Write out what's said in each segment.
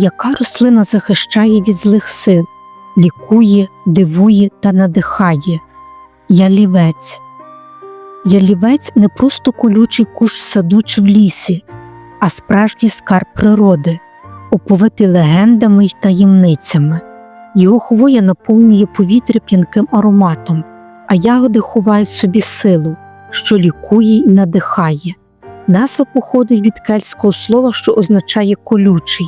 Яка рослина захищає від злих сил, лікує, дивує та надихає? Ялівець. Ялівець не просто колючий кущ в саду чи в лісі, а справжній скарб природи, оповитий легендами й таємницями. Його хвоя наповнює повітря п'янким ароматом, а ягоди ховають собі силу, що лікує і надихає. Назва походить від кельтського слова, що означає колючий.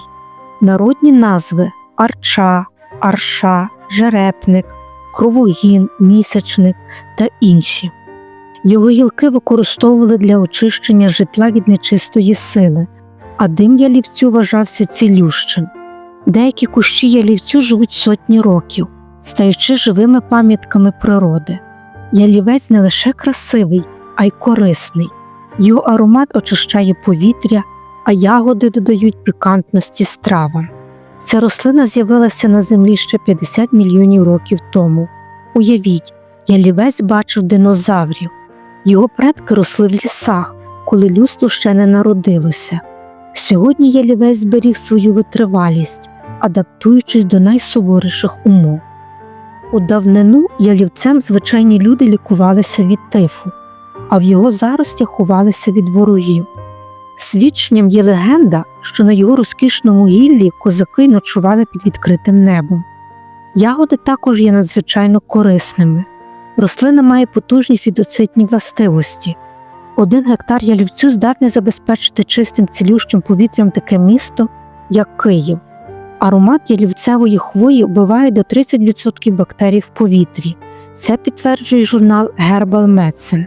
Народні назви арча, арша, жерепник, кровогін, місячник та інші. Його гілки використовували для очищення житла від нечистої сили, а дим ялівцю вважався цілющим. Деякі кущі ялівцю живуть сотні років, стаючи живими пам'ятками природи. Ялівець не лише красивий, а й корисний. Його аромат очищає повітря, а ягоди додають пікантності стравам. Ця рослина з'явилася на землі ще 50 мільйонів років тому. Уявіть, ялівець бачив динозаврів. Його предки росли в лісах, коли людство ще не народилося. Сьогодні ялівець зберіг свою витривалість, адаптуючись до найсуворіших умов. У давнину ялівцем звичайні люди лікувалися від тифу, а в його заростях ховалися від ворогів. Свідченням є легенда, що на його розкішному гіллі козаки ночували під відкритим небом. Ягоди також є надзвичайно корисними. Рослина має потужні фітоцитні властивості. Один гектар ялівцю здатний забезпечити чистим цілющим повітрям таке місто, як Київ. Аромат ялівцевої хвої вбиває до 30% бактерій в повітрі. Це підтверджує журнал Herbal Medicine.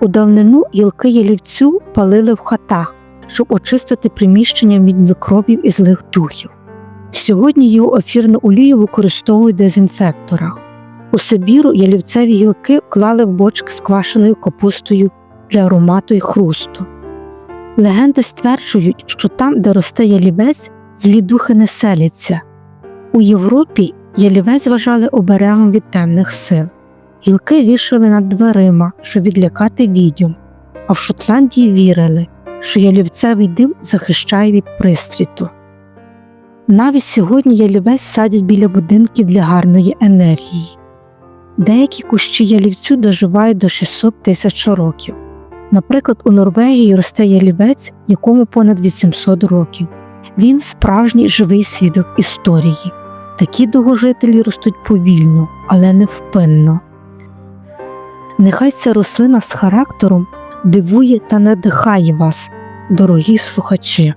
У давнину гілки ялівцю палили в хатах, щоб очистити приміщення від мікробів і злих духів. Сьогодні його ефірну олію використовують в дезінфекторах. У Сибіру ялівцеві гілки клали в бочки з квашеною капустою для аромату і хрусту. Легенди стверджують, що там, де росте ялівець, злі духи не селяться. У Європі ялівець вважали оберегом від темних сил. Гілки вішали над дверима, щоб відлякати відьом, а в Шотландії вірили, що ялівцевий дим захищає від пристріту. Навіть сьогодні ялівець садять біля будинків для гарної енергії. Деякі кущі ялівцю доживають до 600 тисяч років. Наприклад, у Норвегії росте ялівець, якому понад 800 років. Він справжній живий свідок історії. Такі довгожителі ростуть повільно, але невпинно. Нехай ця рослина з характером дивує та надихає вас, дорогі слухачі.